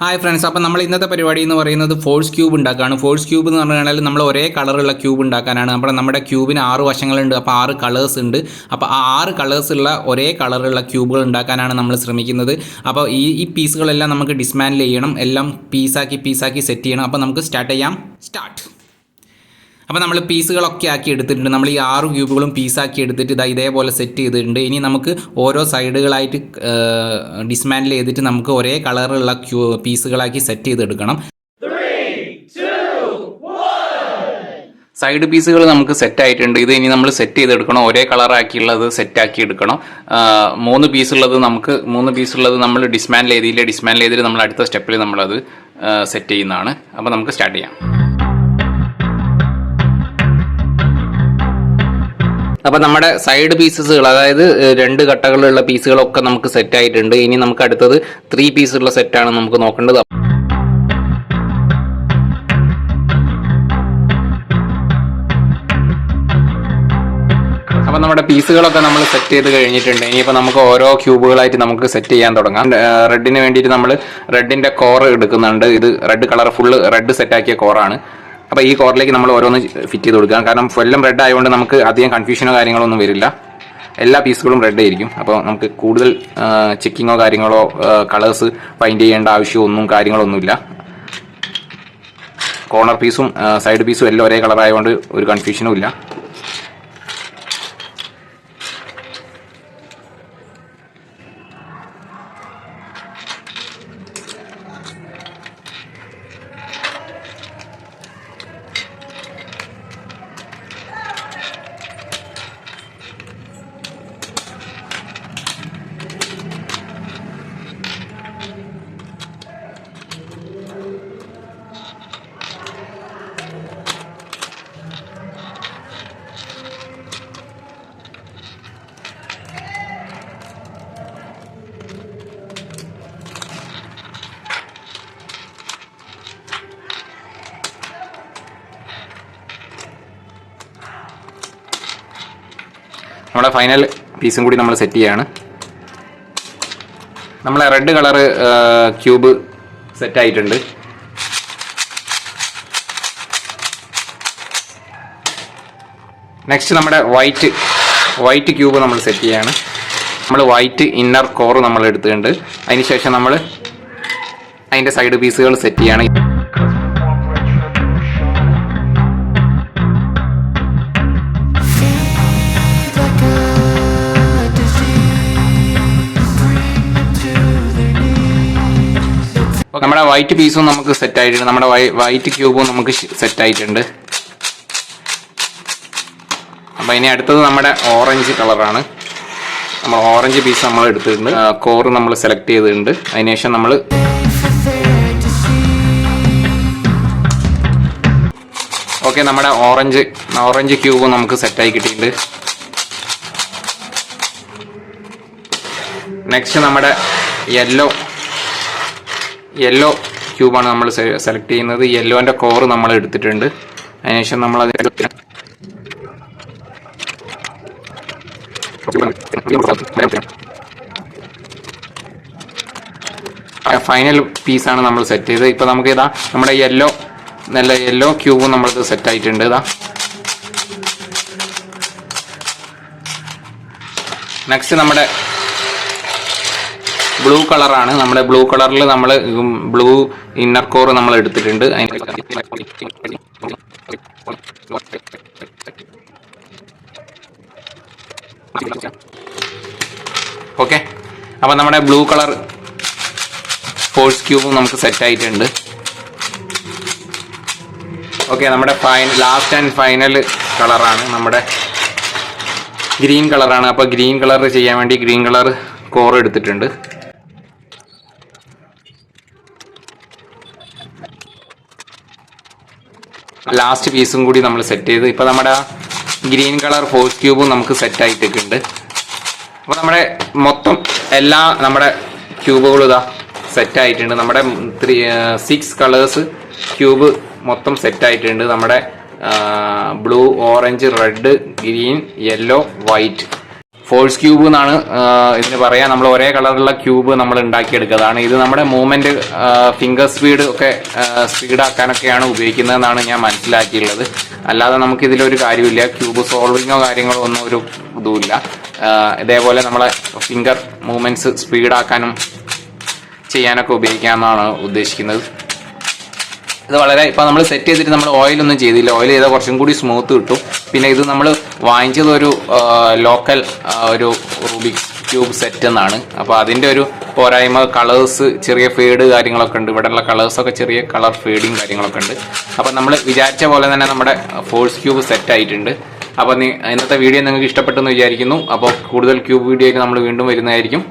Hi friends അപ്പോൾ നമ്മൾ ഇന്നത്തെ പരിപാടി എന്ന് പറയുന്നത് ഫോഴ്സ് ക്യൂബ് ഉണ്ടാക്കുകയാണ് ഫോഴ്സ് ക്യൂബ് എന്ന് പറഞ്ഞാൽ നമ്മൾ ഒരേ കളറുള്ള ക്യൂബ് ഉണ്ടാക്കാനാണ്. അപ്പോൾ നമ്മുടെ ക്യൂബിന് ആറ് വശങ്ങളുണ്ട്. അപ്പോൾ ആറ് കളേഴ്സ് ഉണ്ട്. അപ്പോൾ ആ ആറ് കളേഴ്സ് ഉള്ള ഒരേ കളറുള്ള ക്യൂബുകൾ ഉണ്ടാക്കാനാണ് നമ്മൾ ശ്രമിക്കുന്നത്. അപ്പോൾ ഈ ഈ പീസുകളെല്ലാം നമുക്ക് ഡിസ്മാൻഡിൽ ചെയ്യണം. എല്ലാം പീസാക്കി പീസാക്കി സെറ്റ് ചെയ്യണം. അപ്പോൾ നമുക്ക് സ്റ്റാർട്ട് ചെയ്യാം. സ്റ്റാർട്ട് അപ്പോൾ നമ്മൾ പീസുകളൊക്കെ ആക്കി എടുത്തിട്ടുണ്ട്. നമ്മൾ ഈ ആറ് ക്യൂബുകളും പീസാക്കി എടുത്തിട്ട് ഇതാ ഇതേപോലെ സെറ്റ് ചെയ്തിട്ടുണ്ട്. ഇനി നമുക്ക് ഓരോ സൈഡുകളായിട്ട് ഡിസ്മാൻഡിൽ ചെയ്തിട്ട് നമുക്ക് ഒരേ കളറുള്ള ക്യൂ പീസുകളാക്കി സെറ്റ് ചെയ്തെടുക്കണം. സൈഡ് പീസുകൾ നമുക്ക് സെറ്റ് ആയിട്ടുണ്ട്. ഇത് ഇനി നമ്മൾ സെറ്റ് ചെയ്തെടുക്കണം. ഒരേ കളറാക്കിയുള്ളത് സെറ്റ് ആക്കി എടുക്കണം. മൂന്ന് പീസുള്ളത് നമുക്ക് മൂന്ന് പീസുള്ളത് നമ്മൾ ഡിസ്മാൻഡിൽ ചെയ്തില്ല ഡിസ്മാൻഡിൽ ചെയ്തിട്ട് നമ്മൾ അടുത്ത സ്റ്റെപ്പിൽ നമ്മളത് സെറ്റ് ചെയ്യുന്നതാണ്. അപ്പോൾ നമുക്ക് സ്റ്റാർട്ട് ചെയ്യാം. അപ്പോൾ നമ്മുടെ സൈഡ് പീസസുകൾ അതായത് രണ്ട് കട്ടകളുള്ള പീസുകളൊക്കെ നമുക്ക് സെറ്റ് ആയിട്ടുണ്ട്. ഇനി നമുക്ക് അടുത്തത് ത്രീ പീസുള്ള സെറ്റാണ് നമുക്ക് നോക്കേണ്ടത്. അപ്പോൾ നമ്മുടെ പീസുകളൊക്കെ നമ്മൾ സെറ്റ് ചെയ്ത് കഴിഞ്ഞിട്ടുണ്ട്. ഇനിയിപ്പോൾ നമുക്ക് ഓരോ ക്യൂബുകളായിട്ട് നമുക്ക് സെറ്റ് ചെയ്യാൻ തുടങ്ങാം. റെഡിന് വേണ്ടിയിട്ട് നമ്മൾ റെഡിന്റെ കോർ എടുക്കുന്നുണ്ട്. ഇത് റെഡ് കളർ ഫുള്ള് റെഡ് സെറ്റാക്കിയ കോറാണ് അപ്പോൾ ഈ കോറിലേക്ക് നമ്മൾ ഓരോന്ന് ഫിറ്റ് ചെയ്ത് കൊടുക്കാം കാരണം എല്ലാം റെഡ് ആയതുകൊണ്ട് നമുക്ക് അധികം കൺഫ്യൂഷനോ കാര്യങ്ങളോ ഒന്നും വരില്ല. എല്ലാ പീസുകളും റെഡ് ആയിരിക്കും. അപ്പോൾ നമുക്ക് കൂടുതൽ ചെക്കിങ്ങോ കാര്യങ്ങളോ കളേഴ്സ് ഫൈൻഡ് ചെയ്യേണ്ട ആവശ്യമൊന്നും കാര്യങ്ങളൊന്നുമില്ല കോർണർ പീസും സൈഡ് പീസും എല്ലാം ഒരേ കളറായതുകൊണ്ട് ഒരു കൺഫ്യൂഷനും ഇല്ല. നമ്മുടെ ഫൈനൽ പീസും കൂടി നമ്മൾ സെറ്റ് ചെയ്യാണ്. നമ്മളെ റെഡ് കളർ ക്യൂബ് സെറ്റ് ആയിട്ടുണ്ട്. നെക്സ്റ്റ് നമ്മുടെ വൈറ്റ് വൈറ്റ് ക്യൂബ് നമ്മൾ സെറ്റ് ചെയ്യാണ്. നമ്മൾ വൈറ്റ് ഇന്നർ കോർ നമ്മൾ എടുത്തിട്ടുണ്ട്. അതിനുശേഷം നമ്മൾ അതിന്റെ സൈഡ് പീസുകൾ സെറ്റ് ചെയ്യാണ് നമ്മുടെ വൈറ്റ് പീസും നമുക്ക് സെറ്റ് ആയിട്ടുണ്ട്. നമ്മുടെ വൈറ്റ് ക്യൂബും നമുക്ക് സെറ്റ് ആയിട്ടുണ്ട്. അപ്പം ഇനി അടുത്തത് നമ്മുടെ ഓറഞ്ച് കളറാണ് നമ്മൾ ഓറഞ്ച് പീസ് നമ്മൾ എടുത്തിട്ടുണ്ട്. കോറ് നമ്മൾ സെലക്ട് ചെയ്തിട്ടുണ്ട്. അതിനുശേഷം നമ്മൾ. ഓക്കെ നമ്മുടെ ഓറഞ്ച് ഓറഞ്ച് ക്യൂബ് നമുക്ക് സെറ്റായി കിട്ടിയിട്ടുണ്ട്. നെക്സ്റ്റ് നമ്മുടെ യെല്ലോ യെല്ലോ ക്യൂബാണ് നമ്മൾ സെലക്ട് ചെയ്യുന്നത്. യെല്ലോന്റെ കോർ നമ്മൾ എടുത്തിട്ടുണ്ട്. അതിനുശേഷം നമ്മൾ അത് ഫൈനൽ പീസാണ് നമ്മൾ സെറ്റ് ചെയ്തത്. ഇപ്പൊ നമുക്ക് ഇതാ നമ്മുടെ യെല്ലോ നല്ല യെല്ലോ ക്യൂബും നമ്മൾക്ക് സെറ്റ് ആയിട്ടുണ്ട്. ഇതാ. നെക്സ്റ്റ് നമ്മുടെ ബ്ലൂ കളറാണ് നമ്മുടെ ബ്ലൂ കളറിൽ നമ്മൾ ബ്ലൂ ഇന്നർ കോർ നമ്മൾ എടുത്തിട്ടുണ്ട്. ഓക്കെ അപ്പം നമ്മുടെ ബ്ലൂ കളർ ഫോഴ്സ് ക്യൂബും നമുക്ക് സെറ്റ് ആയിട്ടുണ്ട്. ഓക്കെ നമ്മുടെ ഫൈൻ ലാസ്റ്റ് ആൻഡ് ഫൈനൽ കളറാണ് നമ്മുടെ ഗ്രീൻ കളറാണ് അപ്പോൾ ഗ്രീൻ കളർ ചെയ്യാൻ വേണ്ടി ഗ്രീൻ കളർ കോർ എടുത്തിട്ടുണ്ട്. ലാസ്റ്റ് പീസും കൂടി നമ്മൾ സെറ്റ് ചെയ്ത്. ഇപ്പോൾ നമ്മുടെ ഗ്രീൻ കളർ ഫോഴ്സ് ക്യൂബും നമുക്ക് സെറ്റ് ആയിട്ടുണ്ട് അപ്പോൾ നമ്മുടെ മൊത്തം എല്ലാ നമ്മുടെ ക്യൂബുകളും ഇതാ സെറ്റ് ആയിട്ടുണ്ട്. നമ്മുടെ ത്രീ സിക്സ് കളേഴ്സ് ക്യൂബ് മൊത്തം സെറ്റ് ആയിട്ടുണ്ട്. നമ്മുടെ blue orange red green yellow white force cube എന്നാണ് ഇതിന് പറയാ. നമ്മൾ ഒരേ കളറുള്ള ക്യൂബ് നമ്മൾ ഉണ്ടാക്കിയെടുക്കുന്നതാണ് ഇത് നമ്മുടെ മൂവ്മെന്റ് ഫിംഗർ സ്പീഡ് ഒക്കെ സ്പീഡാക്കാനൊക്കെയാണ് ഉപയോഗിക്കുന്നതെന്നാണ് ഞാൻ മനസ്സിലാക്കിയുള്ളത് അല്ലാതെ നമുക്ക് ഇതിലൊരു കാര്യമില്ല. ക്യൂബ് സോൾവിങ്ങോ കാര്യങ്ങളോ ഒന്നും ഒരു ഇതുമില്ല. ഇതേപോലെ നമ്മളെ ഫിംഗർ മൂവ്മെന്റ്സ് സ്പീഡാക്കാനും ചെയ്യാനൊക്കെ ഉപയോഗിക്കാമെന്നാണ് ഉദ്ദേശിക്കുന്നത്. ഇത് വളരെ ഇപ്പം നമ്മൾ സെറ്റ് ചെയ്തിട്ട് നമ്മൾ ഓയിലൊന്നും ചെയ്തില്ല. ഓയിൽ ചെയ്താൽ കുറച്ചും കൂടി സ്മൂത്ത് കിട്ടും. പിന്നെ ഇത് നമ്മൾ വാങ്ങിച്ചത് ഒരു ലോക്കൽ ഒരു റൂബിക് ക്യൂബ് സെറ്റ് എന്നാണ്. അപ്പോൾ അതിന്റെ ഒരു പോരായ്മ കളേഴ്സ് ചെറിയ ഫേഡ് കാര്യങ്ങളൊക്കെ ഉണ്ട്. ഇവിടെയുള്ള കളേഴ്സൊക്കെ ചെറിയ കളർ ഫേഡിങ് കാര്യങ്ങളൊക്കെ ഉണ്ട്. അപ്പോൾ നമ്മൾ വിചാരിച്ച പോലെ തന്നെ നമ്മുടെ ഫോഴ്സ് ക്യൂബ് സെറ്റ് ആയിട്ടുണ്ട്. അപ്പോൾ ഇന്നത്തെ വീഡിയോ നിങ്ങൾക്ക് ഇഷ്ടപ്പെട്ടെന്ന് വിചാരിക്കുന്നു. അപ്പോൾ കൂടുതൽ ക്യൂബ് വീഡിയോ നമ്മൾ വീണ്ടും വരുന്നതായിരിക്കും.